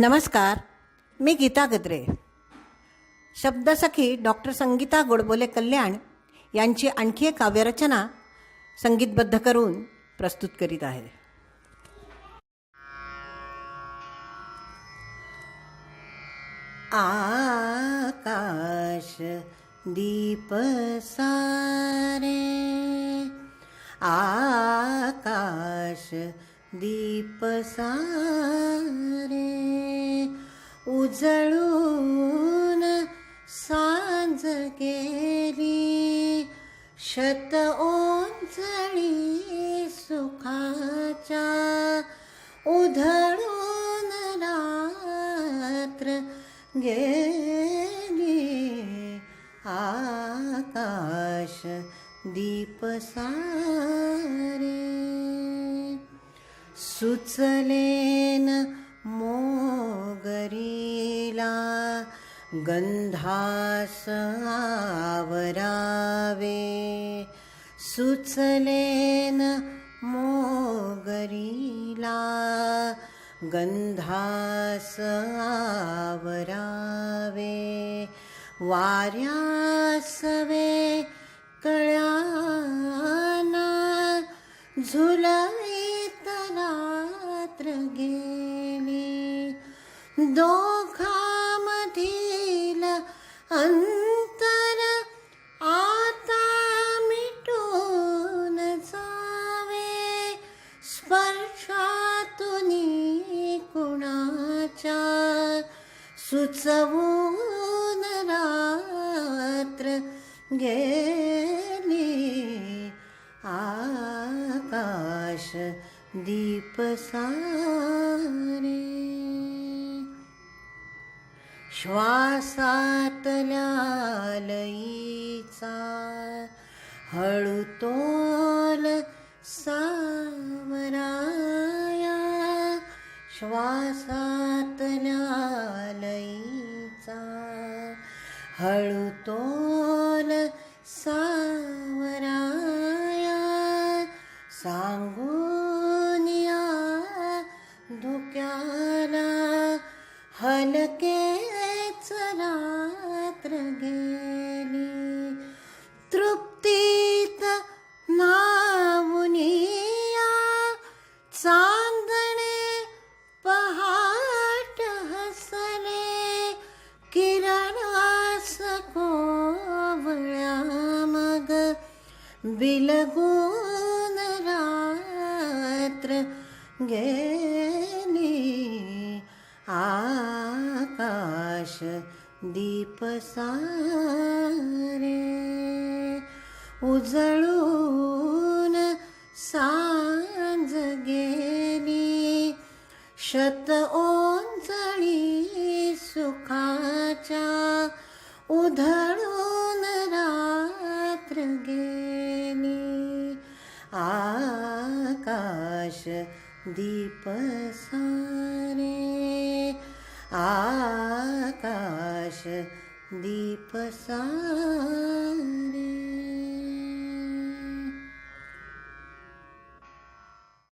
नमस्कार मी गीता गद्रे. शब्दसखी डॉक्टर संगीता गोडबोले कल्याण यांची आणखी एक काव्यरचना संगीतबद्ध करून प्रस्तुत करीत आहे. आकाश दीप सारे आकाश दीप सारे उजळून सांज गेली शत ओंचळी सुखाच्या उधळून रात्र गेली. आकाश दीप सारे सुचलेन मोगरीला गंधास आवरावे सुचलेन मोगरीला गंधास आवरावे वाऱ्यासवे दोघामधील अंतर आता मिटून जावे. स्पर्शातून कुणाच्या सुचवून रात्र गेली. आकाश दीपसारे. श्वासातल्या लईचा हळुतोल सावराया श्वासातल्या लईचा हळुतोल सावराया सांगू हलकेच रात्र गेली. तृप्तीत नामुनिया चांदणे पहाट हसले. किरणास कोवळ्या मग बिलगून रात्र गेली. आ दीप सारे उजळून सांज गेली. शत ओंजळी सुखाच्या उधळून रात्र गेली. आकाश दीप सारे आकाश दीपसा